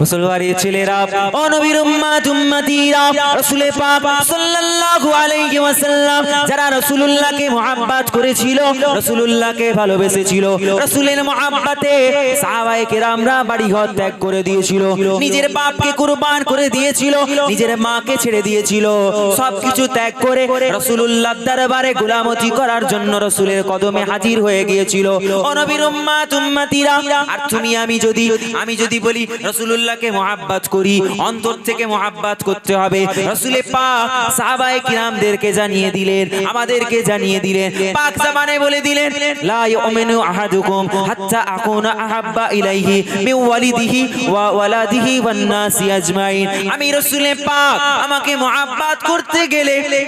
মুসলমানের ছেলেরা, ও নবীর উম্মাত, উম্মতিরা রাসূলে পাক সাল্লাল্লাহু আলাইহি ওয়াসাল্লাম, যারা রাসূলুল্লাহকে মুহাব্বত করেছিল, রাসূলুল্লাহকে ভালোবেসেছিল, রাসূলের মুহাব্বতে সাহাবায়ে কেরামরা বাড়ি ঘর ত্যাগ করে দিয়েছিল, নিজের বাপকে কুরবান করে দিয়েছিল, নিজের মাকে ছেড়ে দিয়েছিল, সবকিছু ত্যাগ করে রাসূলুল্লাহর দরবারে গোলামতি করার জন্য রাসূলের কদমে হাজির হয়ে গিয়েছিল। ও নবীর উম্মাত, উম্মতিরা, আর তুমি, আমি যদি আমি যদি বলি রাসূলুল্লাহকে মুহাব্বত করি, অন্তর থেকে মুহাব্বত করতে হবে। রাসূলে পাক সাহাবায়ে কিরামদেরকে জানিয়ে দিলেন, আমাদেরকে জানিয়ে দিলেন, পাক জামানে বলে দিলেন আমাকে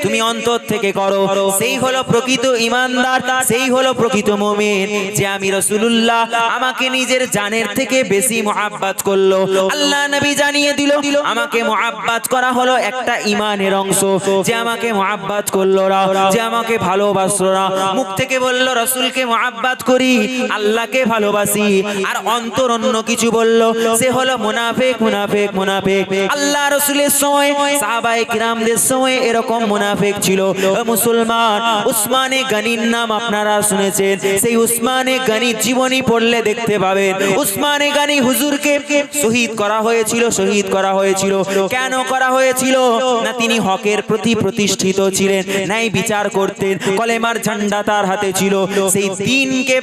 তুমি অন্তর থেকে করো। সেই হলো প্রকৃত সেই হলো প্রকৃত মুমিন। যে আমি আমাকে নিজের জানের থেকে বেশি মুহাব্বত করল। আল্লাহ নবী জানিয়ে দিল আমাকে মুহাব্বত করা হলো একটা ঈমানের অংশ। যে আমাকে মুহাব্বত করল না যে আমাকে ভালোবাসলো না। মুখ থেকে বলল রাসূলকে মুহাব্বত করি আল্লাহকে ভালোবাসি। আর অন্তর অন্য কিছু বলল সে হলো মুনাফিক মুনাফিক মুনাফিক। আল্লাহ রাসূলের সময় সাহাবায়ে কিরামদের সময় এরকম মুনাফিক ছিল। ও মুসলমান উসমানে গনির নাম আপনারা শুনেছেন। সেই উসমানে গনি জীবনী পড়লে দেখতে পাবেন। উসমানে গনি হুজুরকে শহীদ করা হয়েছিল, শহীদ করা হয়েছিল। কেন করা হয়েছিল? না তিনি হকের প্রতি প্রতিষ্ঠিত ছিলেন নাই বিচার করতেন, কলেমার ঝান্ডা তার হাতে ছিল। সেই দিনকে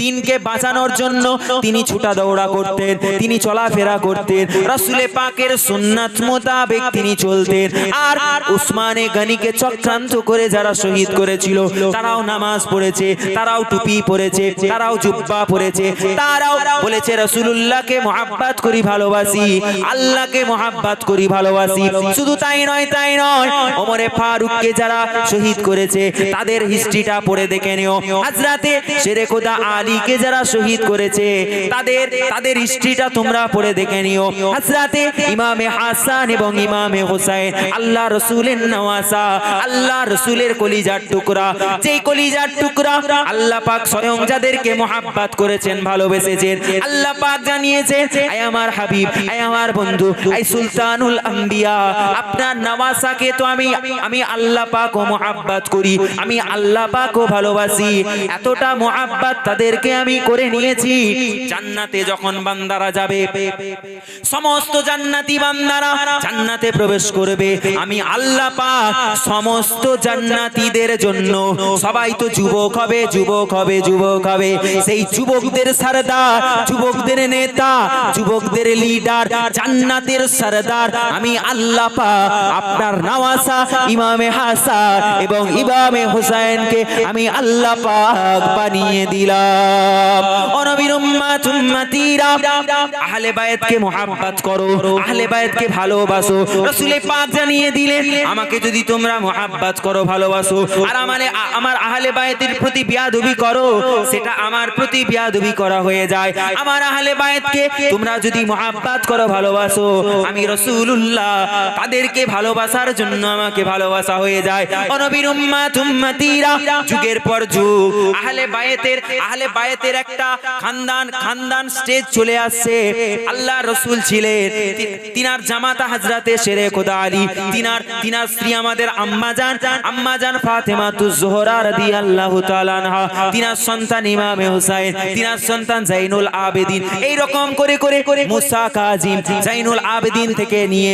দিনকে বাঁচানোর জন্য তিনি ছুটা দৌড়া করতেন, তিনি চলাফেরা করতেন। রাসূলে পাকের সুন্নাত মোতাবেক তিনি চলতেন। আর উসমানে গনিকে চক্রান্ত করে যারা শহীদ করেছিল, তারাও নামাজ পড়েছে, তারাও টুপি পরেছে, তারাও জুব্বা পরেছে, তারাও বলেছে, রাসূলুল্লাহকে মহাব্বাত করি, ভালোবাসি। আল্লাহকে মহাব্বাত করি, ভালোবাসি। শুধু তাই নয় তাই নয়। ওমরে ফারুককে যারা শহীদ করেছে, তাদের হিস্ট্রিটা পড়ে দেখে নিও। হাজরাতে শেরে খোদা আলীকে যারা শহীদ করেছে, তাদের তাদের হিস্ট্রিটা তোমরা পড়ে দেখে নিও। হাজরাতে ইমামে হাসান এবং ইমামে হোসাইন, আল্লাহ রসুলের নওয়াসা, আল্লাহ রসুলের কলিজার টুকরা। যেই কলিজার টুকরা আল্লাহ পাক স্বয়ং যাদেরকে মোহাব্বত করেছেন, ভালোবেসেছেন, আল্লাহ পাক জানিয়েছে আয় আমার হাবিব আমার বন্ধু, আই সুলতানুল আম্বিয়া। আপনার নওয়াসাকে তো আমি আমি আল্লাহ পাক ও মোহাব্বত করি, আমি আল্লাহ পাক ও ভালোবাসি। এতটা মোহাব্বত তাদেরকে আমি করে নিয়েছি। জান্নাতে যখন বান্দারা যাবে, সমস্ত জান্নাতি বান্দারা জান্নাতে প্রবেশ করবে। আমি আল্লাহ পাক সমস্ত জান্নাতীদের জন্য, সবাই তো যুবক হবে যুবক হবে যুবক হবে। সেই যুবকদের সরদার যুবকদের নেতা, যুবকদের লিডার, জান্নাতের সরদার। আমি আল্লাহ পাক আপনার নওয়াসা, ইমামে হাসান এবং ইমামে হুসাইনকে আমি আল্লাহ পাক বানিয়ে দিলাম। ও নবীর উম্মাত, উম্মতিরা, আহলে বায়াতকে মোহাব্বত করো, আহলে বায়াতকে ভালোবাসো। রাসূলে পাক জানিয়ে দিলেন, আমাকে যদি তোমরা মোহাব্বত করো, ভালোবাসো, আর আমারে আমার আহলে বায়াতের প্রতি বিয়াদবি করো, সেটা আমার প্রতি বিয়াদবি করা হয়ে যায়। আমার আহলে বায়াতকে তোমরা যদি মোহাব্বত করো, ভালোবাসো। আমি রাসূলুল্লাহ, তাদেরকে ভালোবাসার জন্য আমাকে ভালোবাসা হয়ে যায়। যুগের পর যুগ, আহলে বায়াতের আহলে বায়াতের একটা খানদান খানদান স্টেজ চলে আসছে। আল্লাহ রসুল ছিলেন। তিনার জামাতা হাজরাতে শেরে খোদা আলী, তিনার তিনার স্ত্রী আমাদের আম্মাজান আম্মাজান ফাতেমা তু জোহরা রাদিয়াল্লাহু তাআলা আনহা, তিনার সন্তান ইমামে হুসাইন, তিনার সন্তান জাইনুল আবেদিন। এই রকম করে করে করে মুসা কাজিম, জাইনুল আবেদিন থেকে নিয়ে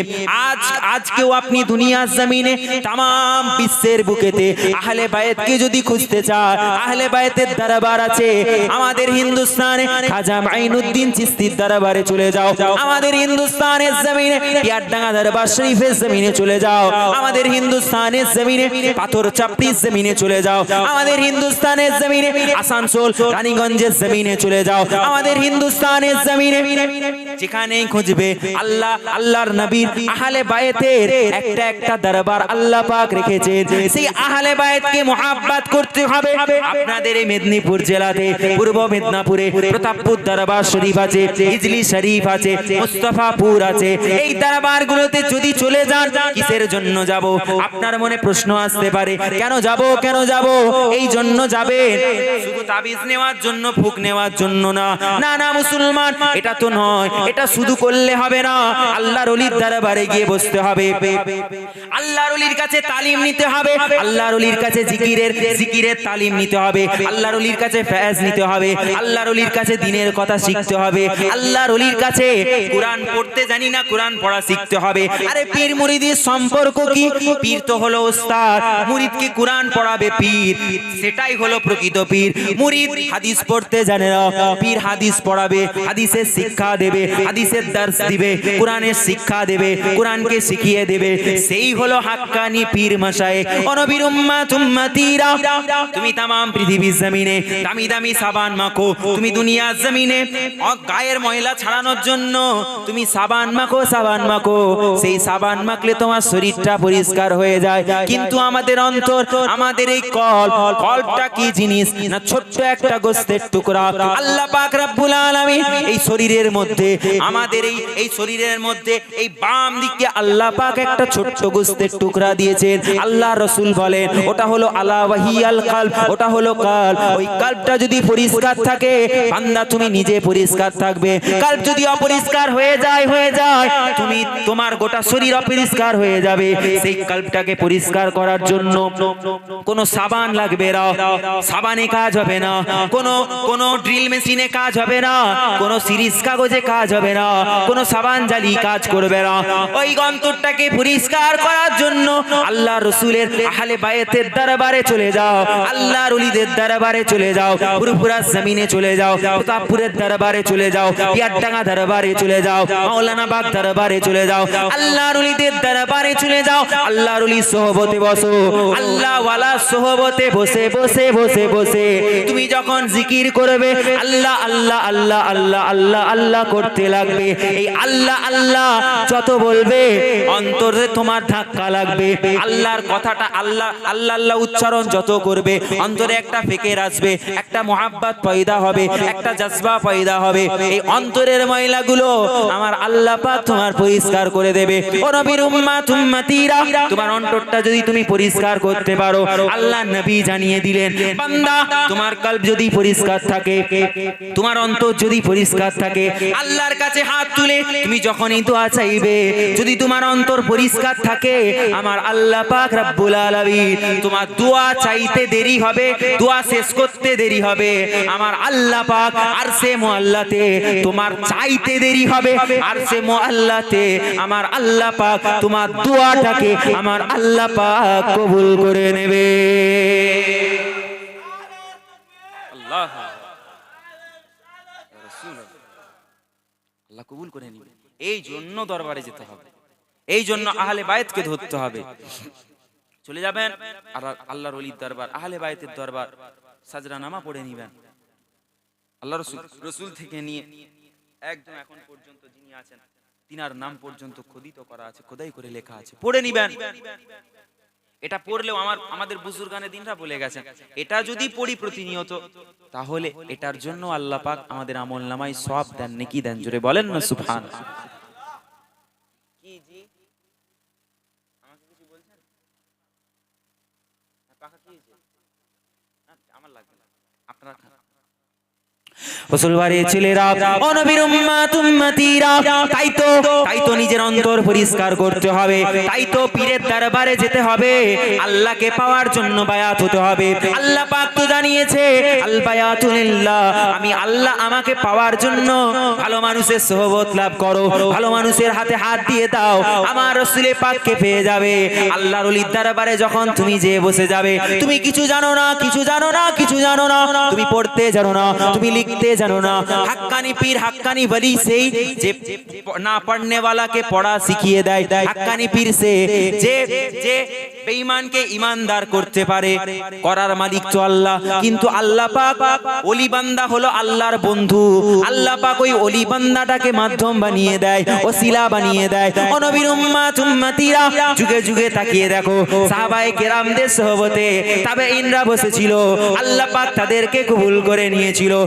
আজ, আজকেও আপনি দুনিয়ার জমিনে তাম বিশ্বের বুকেতে আহলে বায়াতকে যদি খুঁজতে চান, আহলে বায়াতের দরবার আছে। আমাদের হিন্দুস্তানে খাজা মাইনুদ্দিন চিস্তির দরবারে চলে যাও। আমাদের হিন্দুস্তানের জমিনে পিয়ারডাঙ্গা দরবার শরীফের জমিনে চলে যাও। আমাদের হিন্দুস্তানের জমিনে পাথর চাপড়ির জমিনে চলে যাও। আমাদের হিন্দুস্তানের জমিনে আসানসোল, রানীগঞ্জের জমিনে চলে যাও। আমাদের হিন্দুস্তানের জমিনে যেখানেই খুঁজবে। আল্লাহ, আল্লাহর নবীর আহলে বায়াতের একটা একটা দরবার আল্লাহ পাক রেখেছেন। সেই আহলে বায়াতকে মুহাব্বত করতে হবে। আপনাদের এই মেদিনীপুর জেলাতে, পূর্ব মেদিনীপুরে প্রতাপপুর দরবার শরীফ আছে, ইজলি শরীফ আছে, মুস্তাফাপুর আছে। এই দরবারগুলোতে যদি চলে যান, কিসের জন্য যাব? আপনার মনে প্রশ্ন আসতে পারে, কেন যাব কেন যাব? এই জন্য যাবেন। শুধু তাবিজ নেওয়ার জন্য, ফুক নেওয়ার জন্য না। না না, মুসলমান, এটা তো নয়। এটা শুধু করলে হবে না, আল্লাহর অলির দরবারে গিয়ে বসতে হবে। আল্লাহর অলির কাছে তালিম নিতে হবে, আল্লাহর অলির কাছে জিকিরের জিকিরের তালিম নিতে হবে, আল্লাহর অলির কাছে ফ্যাজ নিতে হবে, আল্লাহর অলির কাছে দিনের কথা শিখতে হবে, আল্লাহর অলির কাছে কোরআন পড়তে জানি না, কোরআন পড়া শিখতে হবে। আরে পীর মুরিদের সম্পর্ক কি? পীর তো হলো ওস্তাদ, মুরিদকে কোরআন পড়াবে পীর, সেটাই হলো প্রকৃত পীর। মুরিদ হাদিস পড়তে জানে না, পীর হাদিস পড়াবে, হাদিসের শিক্ষা দেবে হাদিসের দর্শ দিবে, কোরআনের শিক্ষা দেবে, কোরআনকে শিখিয়ে দেবে। সেই হলো হাক্কানি পীর মশাই। অনবীর উম্মাত উম্মতিরা, তুমি তামাম পৃথিবীর জমিনে দামি দামি সাবান মাখো, তুমি দুনিয়ার জমিনে গায়ের ময়লা ছাড়ানোর জন্য তুমি সাবান মাখো সাবান মাখো। সেই সাবান মাখলে তোমার শরীরটা পরিষ্কার হয়ে যায়। কিন্তু আমাদের অন্তর, আমাদের এই কল, কলটা কি জিনিস? না ছোট্ট একটা গোস্তের টুকরা। আল্লাহ পাক রব্বুল আলামিন এই শরীরের মধ্যে আমাদের এই এই শরীরের মধ্যে এই বাম দিকে আল্লাহ পাক একটা ছোট্ট গোস্তের টুকরা দিয়েছেন। আল্লাহ রসুল বলেন, ওটা হলো আলা ওয়াহিয়াল কালব, ওটা হলো কাল ওই কালবটা যদি পরিষ্কার থাকে, বান্দা তুমি নিজে পরিষ্কার থাকবে। কালব যদি অপরিষ্কার হয়ে যায় হয়ে যায়, তুমি তোমার গোটা শরীর অপরিষ্কার হয়ে যাবে। সেই কালবটাকে পরিষ্কার করার জন্য কোনো সাবান লাগবে না, সাবানে কাজ হবে না, কোনো কোনো ড্রিল মেশিনে কাজ হবে না, কোনো সিরিজ কাগজে কাজ হবে না কোনো সাবান জালি কাজ করবে না। ওই গন্তরটাকে পরিষ্কার করার জন্য আল্লাহ রসুলের আহলে বায়েতের দরবারে চলে যাও আল্লাহ রুলিদের দরবারে চলে যাও পুরপুরা জমিনে চলে যাও, প্রতাপপুরের দরবারে চলে যাও, পিয়ারডাঙ্গা দরবারে চলে যাও মাওলানা বাগ দরবারে চলে যাও আল্লাহ রুলিদের দরবারে চলে যাও আল্লাহ রুলি সোহবতে বসো আল্লাহ ওয়ালা সোহবতে বসে বসে বসে বসে। তুমি যখন জিকির করবে, আল্লাহ আল্লাহ আল্লাহ আল্লাহ আল্লাহ আল্লাহ করতে লাগবে। এই আল্লাহ আল্লাহ, যত বলবে, অন্তরে তোমার ধাক্কা লাগবে। আল্লাহর কথাটা আল্লাহ আল্লাহ আল্লাহ উচ্চারণ যত করবে, অন্তরে একটা ফেকের আসবে, একটা মোহাব্বত পয়দা হবে, একটা জজবা পয়দা হবে। এই অন্তরের ময়লাগুলো আমার আল্লাহ পাক তোমার পরিষ্কার করে দেবে। ও নবীর উম্মাত উম্মতিরা, তোমার অন্তরটা যদি তুমি পরিষ্কার করতে পারো, আল্লাহ নবী জানিয়ে দিলেন, বান্দা, তোমার কল্প যদি পরিষ্কার থাকে, তোমার অন্তর যদি পরিষ্কার থাকে, আল্লাহর কাছে হাত তুলে তুমি যখনই দোয়া চাইবে, যদি তোমার অন্তর পরিষ্কার থাকে, আমার আল্লাহ পাক রব্বুল আলামিন তোমার দোয়া চাইতে দেরি হবে, দোয়া শেষ করতে দেরি হবে। আমার আল্লাহ পাক আর সে মোয়াল্লাতে তোমার চাইতে দেরি হবে আর সে মোয়াল্লাতে আমার আল্লাহ পাক তোমার দোয়াটাকে আমার আল্লাহ পাক কবুল করে নেবে আল্লাহ আল্লাহ কবুল করে নিবে। এই জন্য দরবারে যেতে হবে। এই জন্য আহলে বায়েতকে ধরতে হবে। চলে যাবেন আর আল্লাহর অলির দরবার, আহলে বায়েতের দরবার, সাজরা নামা পড়ে নিবেন। আল্লাহ রসুল রসুল থেকে নিয়ে একদম এখন পর্যন্ত যিনি আছেন, তিনার নাম পর্যন্ত খোদিত করা আছে, খোদাই করে লেখা আছে। পড়ে নিবেন। এটা পড়লেও আমার আমাদের বুজুর্গানে দিনরা বলে গেছেন এটা যদি পড়ি প্রতিনিয়ত তাহলে এটার জন্য আল্লাহ পাক আমাদের আমল নামায় সব দেন নাকি দেন জোরে বলেন না সুফান হ্যাঁ, আপনারা মুসলমানের ছেলেরা তাই তো তাই তো নিজের অন্তর পরিষ্কার করতে হবে, তাই তো পীরের দরবারে যেতে হবে, আল্লাহকে পাওয়ার জন্য বায়াত হতে হবে। আল্লাহ পাক তো জানিয়েছে, আল আমি আল্লাহ আমাকে পাওয়ার জন্য ভালো মানুষের সোহবত লাভ করো, ভালো মানুষের হাতে হাত দিয়ে দাও, আমার পাককে পেয়ে যাবে। আল্লাহর অলির দরবারে যখন তুমি যে বসে যাবে, তুমি কিছু জানো না, কিছু জানো না, কিছু জানো না, তুমি পড়তে জানো না, তুমি লিখতে জানো না হাক্কানি পীর হাক্কানি বলি সেই যে না পড়নে वाला কে পড়া শিখিয়ে দেয় হাক্কানি পীর সে যে যে বেঈমানকে ইমানদার করতে পারে করার মালিক তো আল্লাহ কিন্তু আল্লাহ পাক ওলি বান্দা হলো আল্লাহর বন্ধু আল্লাহ পাক ওই ওলি বান্দাটাকে মাধ্যম বানিয়ে দেয় ওসিলা বানিয়ে দেয় ও নবীর উম্মাত উম্মতিরা যুগে যুগে তাকিয়ে দেখো। সাহাবায়ে কেরামদের সহবতে তবে ইনরা বসেছিল। আল্লাহ পাক তাদেরকে কবুল করে নিয়েছিল।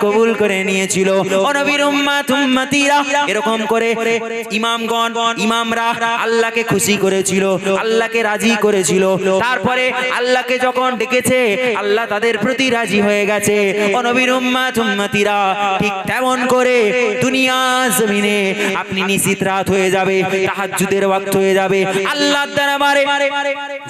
কবুল করে নিয়েছিল। এরকম করে ইমামগণ, ইমামরা আল্লাহকে খুশি করেছিল, আল্লাহকে রাজি করেছিল। তারপরে আল্লাহকে যখন ডেকেছে, আল্লাহ তাদের প্রতি রাজি হয়ে গেছে। ও নবীর উম্মাত ঠিক তেমন করে দুনিয়া জমিনে আপনি নিশিত রাত হয়ে যাবে, তাহাজ্জুদের ওয়াক্ত হয়ে যাবে। আল্লাহর দরবারে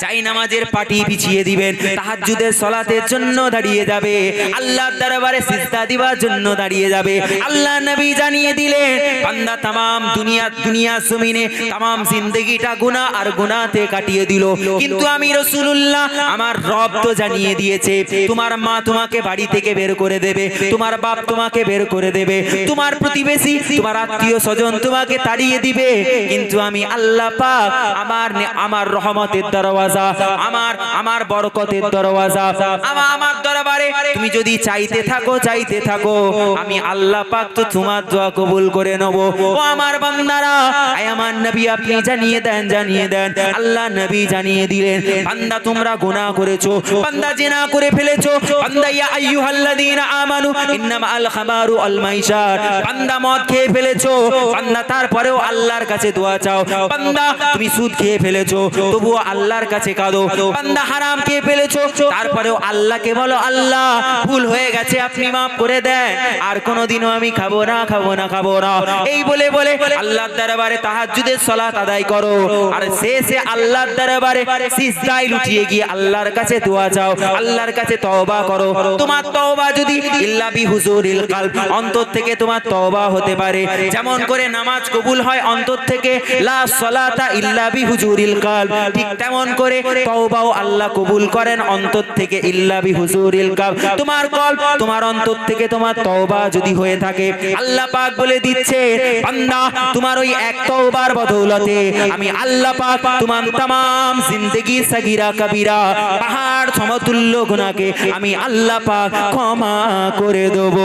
যাই নামাজের পাটি পিছিয়ে দিবেন, তাহাজ্জুদের সলাতের জন্য দাঁড়িয়ে যাবে। আল্লাহর দরবারে সিজদা দিবার জন্য দাঁড়িয়ে যাবে। আল্লাহ নবী জানিয়ে দিলেন, বান্দা তামাম দুনিয়া দুনিয়া জমিনে তামাম জিন্দগিটা গুনাহ আর গুনাহতে কাটিয়ে দিল। কিন্তু আমি রাসূলুল্লাহ, আমার রব তো জানিয়ে দিয়েছে তোমার মা তোমাকে বাড়ি থেকে বের করে দেবে। তোমার বাপ তোমাকে বের করে দেবে। তোমার প্রতিবেশী, তোমার আত্মীয় স্বজন তোমাকে তাড়িয়ে দিবে। কিন্তু আমি আল্লাহ পাক আমার আমার রহমতের দরওয়াজা, আমার আমার বরকতের দরওয়াজা আমার আমার দরবারে তুমি যদি চাইতে থাকো চাইতে থাকো। আমি আল্লাহ পাক তো তোমার দোয়া কবুল করে নেব। ও আমার বান্দারা, আয় আমার নবী, আপনি জানিয়ে দেন জানিয়ে দেন। আল্লাহ নবী জানিয়ে দিলেন, বান্দা তোমরা গুনাহ করেছ। বান্দা জিনা করে ফেলেছো। বান্দা ইয়া আইয়ুহাল্লাযীনা আমানু, ইন্নামা আল খামারু আল মাইশার বান্দা মদ খেয়ে ফেলেছো, বান্দা তারপরেও আল্লাহর কাছে দোয়া চাও। বান্দা, তুমি সুদ খেয়ে ফেলেছো, তবুও আল্লাহর কাছে কাঁদো। বান্দা হারাম খেয়ে ফেলেছো, তারপরেও আল্লাহকে বলো, আল্লাহ, ভুল হয়ে গেছে, আপনি মাফ করে দেন। আর কোনোদিনও আমি খাব না খাব না খাব না। এই বলে বলে আল্লাহর দরবারে তাহাজ্জুদের সালাত আদায় করো। আর শেষে আল্লাহর দরবারে সিজদায় লুটিয়ে গিয়ে আল্লাহর কাছে দোয়া চাও। আল্লাহর কাছে তওবা করো তোমার তওবা যদি ইল্লা বি হুজুরিল কালব অন্তর থেকে তোমার তওবা হতে পারে যেমন করে নামাজ কবুল হয় অন্তর থেকে লা সালাতা ইল্লা বি হুজুরিল কালব ঠিক তেমন করে তওবাও আল্লাহ কবুল করেন অন্তর থেকে ইল্লা বি হুজুরিল কালব তোমার কল তোমার অন্তর থেকে তোমার তওবা যদি হয়ে থাকে আল্লাহ পাক বলে দিচ্ছে বান্দা তোমার ওই এক তওবার বদৌলতে আমি আল্লাহ পাক তোমার तमाम জিন্দেগি সগীরা কবিরা পাহাড় সমতুল্য গুনাহকে আমি আল্লাহ পাক ক্ষমা করে দেব।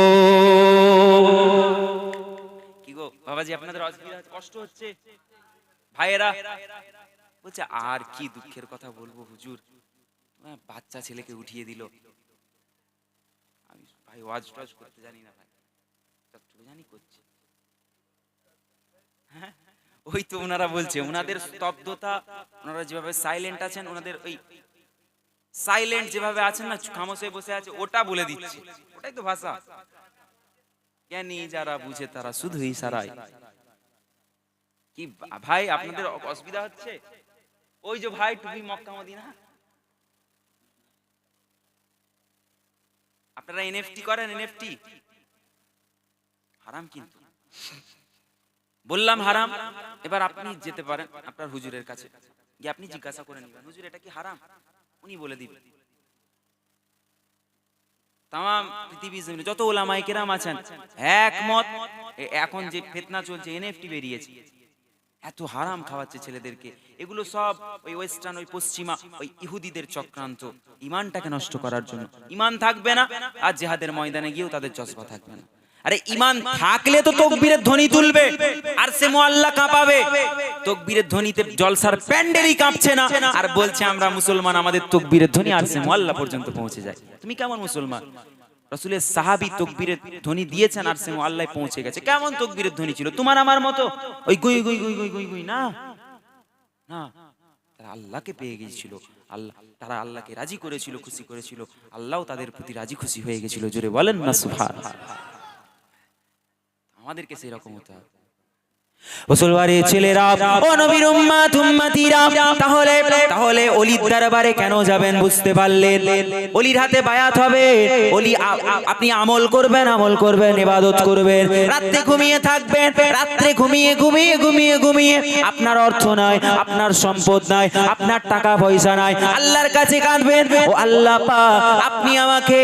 কি গো বাবাজি আপনাদের কষ্ট হচ্ছে? ভাইয়েরা বলছে আর কি দুঃখের কথা বলব হুজুর? বাচ্চা ছেলেকে উঠিয়ে দিল। আমি ভাই ওয়াজ টাজ করতে জানি না ভাই। জানি করছি। হ্যাঁ, ওই তো ওনারা বলছে ওনাদের স্তব্ধতা ওনারা যেভাবে সাইলেন্ট আছেন ওনাদের ওই সাইলেন্ট যেভাবে আছেন না খামোশ হয়ে বসে আছে, ওটা বলে দিচ্ছে। ওটাই তো ভাষা। জ্ঞানী যারা বুঝে, তারা শুধুই সারাই। কি ভাই, আপনাদের অসুবিধা হচ্ছে? ওই যে ভাই, টুপি মক্কা মদিনা। আপনারা এনএফটি করেন এনএফটি হারাম কিন্তু। বললাম হারাম, এবার আপনি যেতে পারেন আপনার হুজুরের কাছে। গিয়ে আপনি জিজ্ঞাসা করে নেবেন, হুজুর, এটা কি হারাম? উনি বলে দিবেন। তাম পৃথিবী যত ওলামাই কেরাম আছেন, একমত এখন যে ফেতনা চলছে এনএফটি বেরিয়েছে। এত হারাম খাওয়াচ্ছে ছেলেদেরকে। এগুলো সব ওই ওয়েস্টার্ন ওই পশ্চিমা, ওই ইহুদিদের চক্রান্ত। ইমানটাকে নষ্ট করার জন্য। ইমান থাকবে না, আর জেহাদের ময়দানে গিয়েও তাদের জজবা থাকবে না। আরে ইমান থাকলে তো তকবীরের ধ্বনি তুলবে। আর সে মোয়াল্লা কাঁপাবে। তকবীরের ধ্বনিতে জলসার প্যান্ডেলই কাঁপছে না। আর বলছে আমরা মুসলমান আমাদের তকবীরের ধ্বনি আর সে মোয়াল্লা পর্যন্ত পৌঁছে যায়। তুমি কেমন মুসলমান? রসুলের সাহাবি তকবীরের ধ্বনি দিয়েছেন আর সে আল্লাহ পৌঁছে গেছে। কেমন তকবীরের ধ্বনি ছিল? তোমার আমার মতো? ওই গুই গুই গুই গুই গুই গুই না? না। তারা আল্লাহকে পেয়ে গিয়েছিল। আল্লাহ তারা আল্লাহকে রাজি করেছিল খুশি করেছিল। আল্লাহও তাদের প্রতি রাজি খুশি হয়ে গেছিল। জোরে বলেন না সুভান আমাদেরকে সেই রকম হতে হবে মুসলমানের ছেলেরা ও নবীর উম্মাত উম্মাতিরা তাহলে তাহলে অলির দরবারে কেন যাবেন বুঝতে পারলেন? অলির হাতে বায়াত হবে। অলি আপনি আমল করবেন আমল করবেন ইবাদত করবেন। রাতে ঘুমিয়ে থাকবেন রাত্রে ঘুমিয়ে ঘুমিয়ে ঘুমিয়ে ঘুমিয়ে। আপনার অর্থ নাই আপনার সম্পদ নাই আপনার টাকা পয়সা নাই। আল্লাহর কাছে কাঁদবেন ও আল্লাহ পাক আপনি আমাকে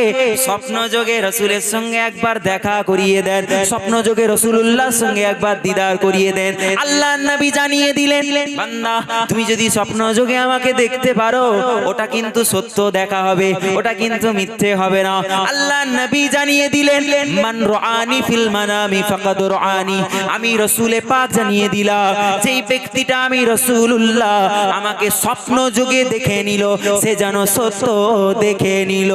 স্বপ্ন যোগে রসুলের সঙ্গে একবার দেখা করিয়ে দেন স্বপ্ন যোগে রসুল্লাহর সঙ্গে একবার দিদার করিয়ে দিয়ে দেন। আল্লাহ নবী জানিয়ে দিলেন, বান্দা, তুমি যদি স্বপ্ন যোগে আমাকে দেখতে পারো, ওটা কিন্তু সত্য দেখা হবে, ওটা কিন্তু মিথ্যে হবে না। আল্লাহ নবী জানিয়ে দিলেন, মান রাআনি ফিল মানামি ফাকাদ রাআনি। আমি রসুলে পাক জানিয়ে দিলাম, যেই ব্যক্তিটা আমি রসুল্লাহ আমাকে স্বপ্ন যোগে দেখে নিল, সে যেন সত্য দেখে নিল।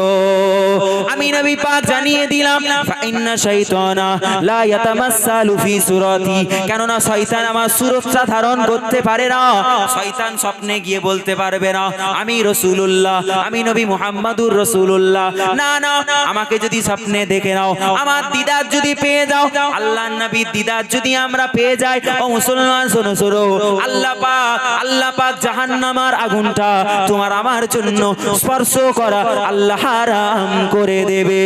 আমি নবী পাক জানিয়ে দিলাম ফাইন্না শাইতানা লা ইয়াতামাসসালু ফি সুরাতি। কেননা শয়তান আমার সুরক্ষা ধারণ করতে পারে না। শয়তান স্বপ্নে গিয়ে বলতে পারবে না, আমি রসুলুল্লাহ, আমি নবী মুহাম্মাদুর রসুলুল্লাহ। না না, আমাকে যদি স্বপ্নে দেখে নাও, আমার দিদার যদি পেয়ে যাও আল্লাহ নবী দিদার যদি আমরা পেয়ে যাই, ও মুসলমান, শোনো শোনো, আল্লাহ পাক আল্লাহ পাক জাহান্নামার আগুনটা তোমার আমার জন্য স্পর্শ করা আল্লাহ হারাম করে দেবে।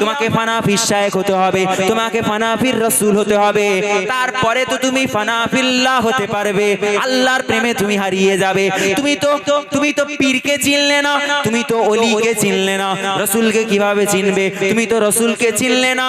তোমাকে ফানাফির শায়েখ হতে হবে, তোমাকে ফানাফির রাসূল হতে হবে। তারপরে তো তুমি ফানাফিল্লাহ হতে পারবে, আল্লাহর প্রেমে তুমি হারিয়ে যাবে। তুমি তো তুমি তো পীরকে চিনলে না, তুমি তো অলিকে চিনলে না। রসুলকে কীভাবে চিনবে? তুমি তো রসুলকে চিনলে না।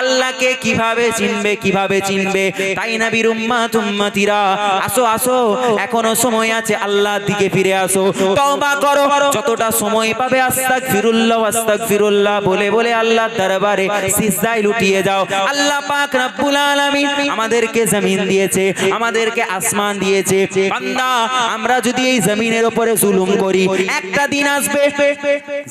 আল্লাহকে কীভাবে চিনবে কীভাবে চিনবে? তাই নবীর উম্মাত উম্মাতিরা আসো আসো, এখনও সময় আছে, আল্লাহর দিকে ফিরে আসো। তওবা করো, যতটা সময় পাবে আস্তাগফিরুল্লাহ। আস্তাগফিরুল্লাহ বলে বলে আল্লাহর দরবারে সিজদায় লুটিয়ে যাও। আল্লাহ পাক রব্বুল আলামিন আমাদেরকে জমিন দিয়েছে, আমাদেরকে আসমান দিয়েছে। বান্দা, আমরা যদি এই জমিনের উপরে জুলুম করি, একটা দিন আসবে,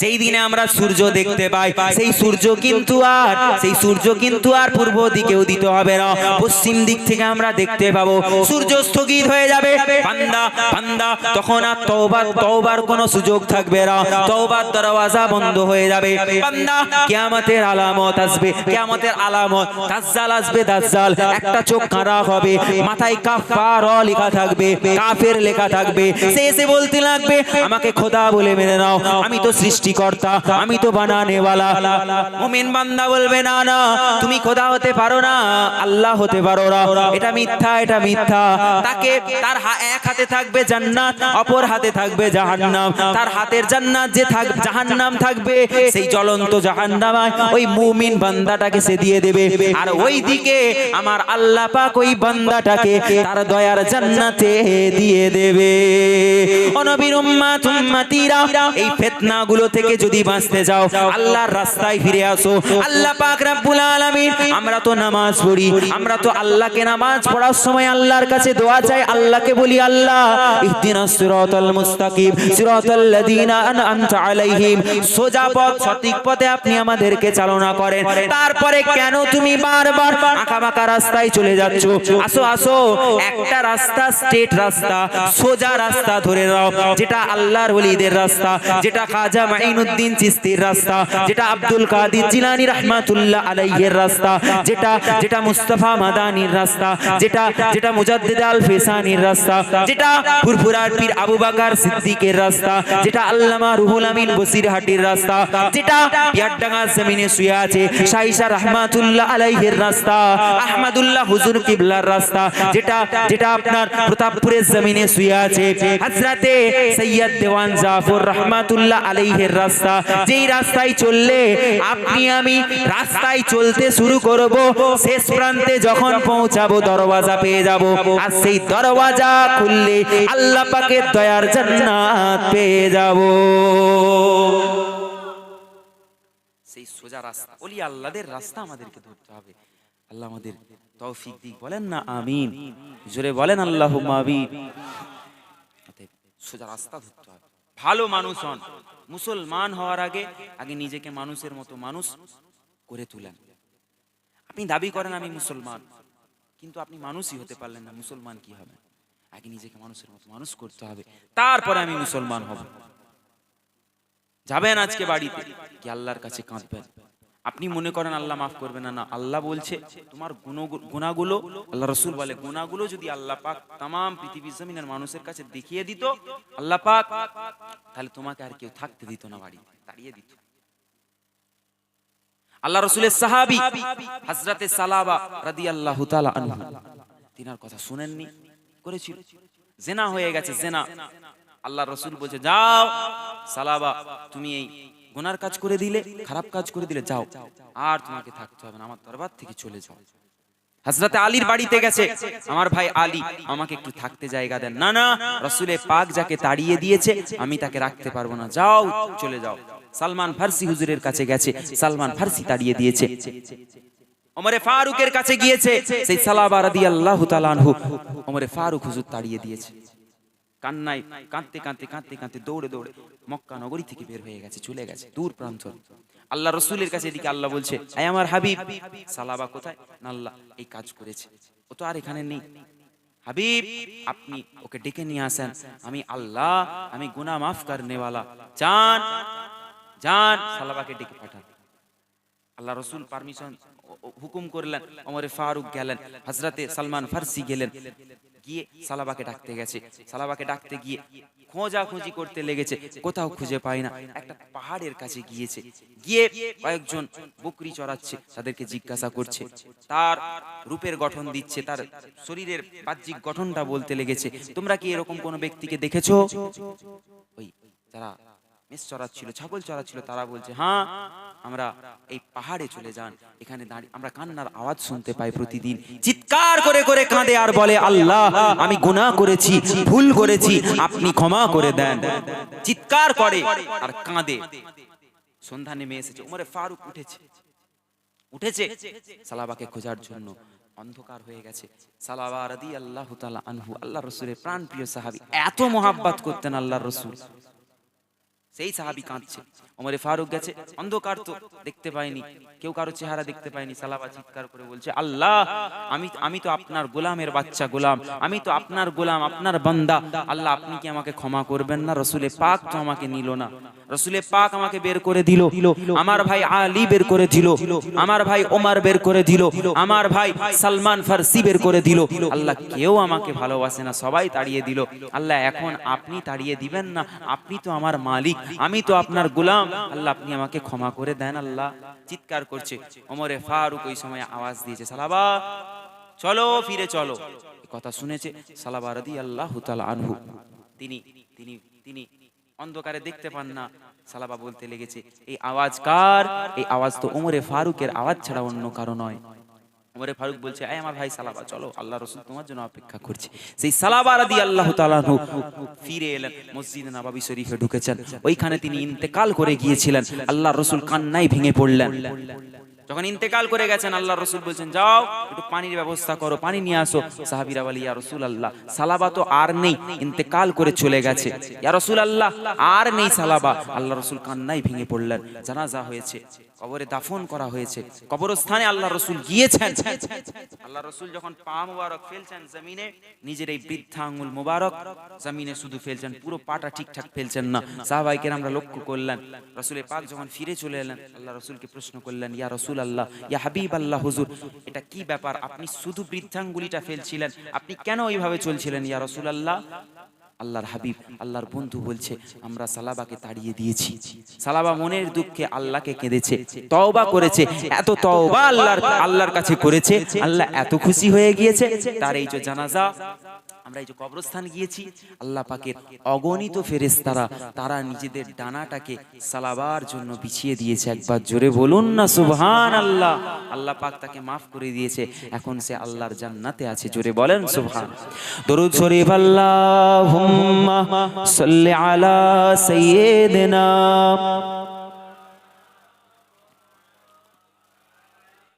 যেই দিনে আমরা সূর্য দেখতে পাই। সেই সূর্য কিন্তু আর, সেই সূর্য কিন্তু আর পূর্ব দিকেও দিতে হবে না। পশ্চিম দিক থেকে আমরা দেখতে পাবো, সূর্য স্থগিত হয়ে যাবে। বান্দা বান্দা, তখন আর তওবার তওবার কোনো সুযোগ থাকবে না। তওবার দরওয়াজা বন্ধ হয়ে যাবে। বান্দা, কিয়ামতের আলামত আসবে, কিয়ামতের আলামত। দাজ্জাল আসবে, দাজ্জাল। একটা চোখ কাঁড়া হবে, মাথায় কাফার লেখা থাকবে, কাফের লেখা থাকবে। সে এসে বলতে লাগবে, আমাকে খোদা বলে মেনে নাও, আমি তো সৃষ্টিকর্তা, আমি তো বানানেওয়ালা। মুমিন বান্দা বলবে, না না, তুমি খোদা হতে পারো না, আল্লাহ হতে পারো না। এটা মিথ্যা এটা মিথ্যা। তাকে, তার এক হাতে থাকবে জান্নাত, অপর হাতে থাকবে জাহান্নাম। তার হাতের জান্নাত যে থাক, জাহান্নাম থাকবে সেই জ্বলন্ত জাহান্নামায় ওই মুমিন বান্দাটাকে সে দিয়ে দেবে। আর ওই দিকে আমার আল্লাহ পাক ওই বান্দাটাকে তার দয়ার জান্নাতে দিয়ে দেবে। ও নবীর উম্মাত, উম্মাতিরা, এই ফিতনাগুলো থেকে যদি বাঁচতে যাও, আল্লাহর রাস্তায় ফিরে আসো। আল্লাহ পাক রব্বুল আলামিন, আমরা তো নামাজ পড়ি, আমরা তো আল্লাহকে নামাজ পড়ার সময় আল্লাহর কাছে দোয়া চাই, আল্লাহকে বলি, আল্লাহ, ইহদিনাস সিরাতাল মুস্তাকিম, সিরাতাল লাযিনা আনআমতা আলাইহিম, সোজা পথ সঠিক পথে আপনি আমাদেরকে চালনা করেন। তারপরে কেন তুমি বারবার আঁকাবাঁকা রাস্তায় চলে যাচ্ছ? আসো আসো, একটা রাস্তা স্ট্রেট রাস্তা, সোজা রাস্তা ধরে নাও, যেটা আল্লাহর ওলিদের রাস্তা, যেটা খাজা মাইনুদ্দিন চিস্তির রাস্তা, যেটা আব্দুল কাদির জিলানী রহমাতুল্লাহ আলাইহির রাস্তা, যেটা যেটা মুস্তাফা মাদানির রাস্তা, যেটা যেটা মুজাদ্দিদ আল ফিসানির রাস্তা, যেটা ফুরফুরার পীর আবু বকর সিদ্দিকের রাস্তা, যেটা আল্লামা রুহুল আমিন বসিরহাটির রাস্তা যেটা ইয়ারডাঙ্গা জমিনে শুয়ে আছে শাইশা রহমাতুল্লাহ আলাইহির রাস্তা, আহমদুল্লাহ হুজুর কিবলার রাস্তা, যেটা যেটা আপনার প্রতাপপুরের জমিনে শুয়ে আছে। হযরতে সৈয়দ দেওয়ান জাফর রহমাতুল্লাহ আলাইহির রাস্তা, যেই রাস্তায় চললে আপনি আমি রাস্তায় চলতে শুরু করব, শেষ প্রান্তে যখন পৌঁছাবো, দরওয়াজা পেয়ে যাব। আর সেই দরওয়াজা খুললে আল্লাহ পাকের দয়ার জান্নাত পেয়ে যাব। সেই সোজা রাস্তা। ওলি আল্লাহদের রাস্তা আমাদেরকে ধরতে হবে। আল্লাহ আমাদের তৌফিক দিক। বলেন না, আমিন। জোরে বলেন আল্লাহ আমিন। সোজা রাস্তা ধরতে হবে। ভালো মানুষ হন। মুসলমান হওয়ার আগে আগে নিজেকে মানুষের মতো মানুষ করে তুলেন। আপনি দাবি করেন, আমি মুসলমান। কিন্তু আপনি মানুষই হতে পারলেন না। মুসলমান কি হবে? আগে নিজেকে মানুষের মতো মানুষ করতে হবে। তারপরে আমি মুসলমান হব। যাবেন আজকে বাড়িতে? কি আল্লাহর কাছে কাঁদবেন? আপনি মনে করেন আল্লাহ মাফ করবে না না, আল্লাহ বলছে, তোমার গুণ- গুণাগুলো, আল্লাহ রসুল বলে, গুণাগুলো যদি আল্লাহ পাক তাম পৃথিবীর জমিনের মানুষের কাছে দেখিয়ে দিত, আল্লাহ পাক, তাহলে তোমাকে আর কেউ থাকতে দিত না বাড়িতে, তাড়িয়ে দিত। আল্লাহ রসুলের সাহাবি হজরতে সালাবা রাদি আল্লাহ তিনার কথা শুনেননি, করেছিল। জেনা হয়ে গেছে, জেনা। আল্লাহ রসুল বলছে, যাও, সালাবা, তুমি এই গুনার কাজ করে দিলে, খারাপ কাজ করে দিলে, যাও। আর তোমাকে থাকতে হবে না, আমার দরবার থেকে চলে যাও। হজরতে আলীর বাড়িতে গেছে। আমার ভাই আলী, আমাকে একটু থাকতে জায়গা দেন। না না রসুলের পাক যাকে তাড়িয়ে দিয়েছে, আমি তাকে রাখতে পারব না। যাও, চলে যাও। সালমান ফার্সি হুজুরের কাছে গেছে। সালমান ফার্সি তাড়িয়ে দিয়েছে। ওমরে ফারুকের কাছে গিয়েছে। সেই সালাবা রাদিয়াল্লাহু তাআলা আনহু, ওমরে ফারুক হুজুর তাড়িয়ে দিয়েছে। কান্নায় কাঁদতে কাঁদতে কাঁদতে কাঁদতে দৌড়ে দৌড়ে মক্কা নগরী থেকে বের হয়ে গেছে, চলে গেছে, দূর প্রান্ত। আল্লাহ রসুলের কাছে এদিকে আল্লাহ বলছে আয় আমার হাবিব, সালাবা কোথায়? না, আল্লাহ এই কাজ করেছে। ও তো আর এখানে নেই। হাবিব, আপনি ওকে ডেকে নিয়ে আসেন। আমি আল্লাহ, আমি গুনাহ মাফ করনেওয়ালা। জান জান সালাবাকে ডেকে পাঠান। আল্লাহ রসুল পারমিশন হুকুম করলেন, ওমরে ফারুক গেলেন হজরতে সালমান ফার্সি গেলেন। গিয়ে সালাবাকে ডাকতে গেছে। সালাবাকে ডাকতে গিয়ে খোঁজা খুঁজি করতে লেগেছে। কোথাও খুঁজে পায় না। একটা পাহাড়ের কাছে গিয়েছে। গিয়ে কয়েকজন বকরি চড়াচ্ছে, তাদেরকে জিজ্ঞাসা করছে। তার রূপের গঠন দিচ্ছে, তার শরীরের বাহ্যিক গঠনটা বলতে লেগেছে। তোমরা কি এরকম কোনো ব্যক্তিকে দেখেছ? ওই যারা মেষ চড়াচ্ছিল ছাগল চড়াচ্ছিল তারা বলছে হ্যাঁ আমরা এই পাহাড়ে চলে যান এখানে দাঁড়িয়ে আমরা কান্নার আওয়াজ শুনতে পাই প্রতিদিন। চিৎকার করে করে কাঁদে আর বলে আল্লাহ আমি গুনাহ করেছি ভুল করেছি আপনি ক্ষমা করে দেন। চিৎকার করে আর কাঁদে। সন্ধ্যা নেমে এসেছে উমরে ফারুক উঠেছে। উঠেছে সালাবাকে খোঁজার জন্য। অন্ধকার হয়ে গেছে। সালাবা রাদি আল্লাহ তালা আনহু আল্লাহ রসুলের প্রাণ প্রিয় সাহাবি এত মোহাব্বত করতেন আল্লাহ রসুল। সেই সাহাবি কাঁদছে। ওমরে ফারুক গেছে, অন্ধকার তো দেখতে পাইনি। কেউ কারও চেহারা দেখতে পাইনি, সালাবা চিৎকার করে বলছে, আল্লাহ, আমি আমি তো আপনার গোলামের বাচ্চা গোলাম, আমি তো আপনার গোলাম, আপনার বান্দা। আল্লাহ, আপনি কি আমাকে ক্ষমা করবেন না? রসুলে পাক তো আমাকে নিল না। রসুলে পাক আমাকে বের করে দিল। আমার ভাই আলী বের করে দিল। আমার ভাই ওমর বের করে দিল। আমার ভাই সালমান ফার্সি বের করে দিল। আল্লাহ, কেউ আমাকে ভালোবাসে না, সবাই তাড়িয়ে দিল। আল্লাহ, এখন আপনি তাড়িয়ে দিবেন না। আপনি তো আমার মালিক। আমি তো আপনার গোলাম। আল্লাহ আপনি আমাকে ক্ষমা করে দেন আল্লাহ। চিৎকার করছে। ওমরে ফারুক ওই সময় আওয়াজ দিয়েছে সালাবা চলো ফিরে চলো। কথা শুনেছে সালাবা রাদি আল্লাহ আনহু। তিনি তিনি তিনি অন্ধকারে দেখতে পান না। সালাবা বলতে লেগেছে এই আওয়াজ কার? এই আওয়াজ তো ওমরে ফারুকের আওয়াজ ছাড়া অন্য কারও নয়। ওমরে ফারুক বলছে, আয় আমার ভাই সালাবা, চলো, আল্লাহ রসুল তোমার জন্য অপেক্ষা করছে। সেই সালাবা রাদি আল্লাহ তাআলাহু ফিরে এলেন, মসজিদ নববী শরীফে ঢুকেছেন। ওইখানে তিনি ইন্তেকাল করে গিয়েছিলেন আল্লাহ রসুল কান্নায় ভেঙে পড়লেন। যখন ইন্তেকাল করে গেছেন আল্লাহ রসুল বলছেন, যাও, একটু পানির ব্যবস্থা করো, পানি নিয়ে আসো। সাহাবিরা বলি, ইয়া রসুল আল্লাহ সালাবা তো আর নেই, ইন্তেকাল করে চলে গেছে। ইয়া রসুল আল্লাহ আর নেই সালাবা। আল্লাহ রসুল কান্নাই ভেঙে পড়লেন। জানাজা হয়েছে। কবরে দাফন করা হয়েছে। কবরস্থানে আল্লাহ রসুল গিয়েছেন। আল্লাহ রসুল যখন পা মুবারক ফেলছেন জমিনে, নিজের এই বৃদ্ধা আঙ্গুল মুবারক, জমিনে শুধু ফেলছেন, পুরো পাটা ঠিকঠাক ফেলছেন না। সাহাবাইকে আমরা লক্ষ্য করলেন রসুলের পাক যখন ফিরে চলে এলেন, আল্লাহ রসুলকে প্রশ্ন করলেন, ইয়া রসুল আল্লাহ ইয়া হাবিব আল্লাহ হুজুর, এটা কি ব্যাপার? আপনি শুধু বৃদ্ধাঙ্গুলিটা ফেলছিলেন, আপনি কেন ওইভাবে চলছিলেন, ইয়া রসুল আল্লাহ আল্লাহর হাবিব আল্লাহর বন্ধু বলছে আমরা সালাবাকে তাড়িয়ে দিয়েছি। সালাবা মনের দুঃখে আল্লাহকে কেঁদেছে। তওবা করেছে। এত তওবা আল্লাহর আল্লাহর কাছে করেছে। আল্লাহ এত খুশি হয়ে গিয়েছে। তার এই যে জানাজা আমরা এই যে কবরস্থান গিয়েছি, আল্লাহ পাকের অগণিত ফেরেশতারা, তারা তারা নিজেদের ডানাটাকে সালাবার জন্য বিছিয়ে দিয়েছে। একবার জোরে বলুন না সুবহান আল্লাহ আল্লাহ পাক তাকে মাফ করে দিয়েছে। এখন সে আল্লাহর জান্নাতে আছে। জোরে বলেন সুবহান দরুদ শরীফ, আল্লাহুম্মা সাল্লি আলা সাইয়্যিদিনা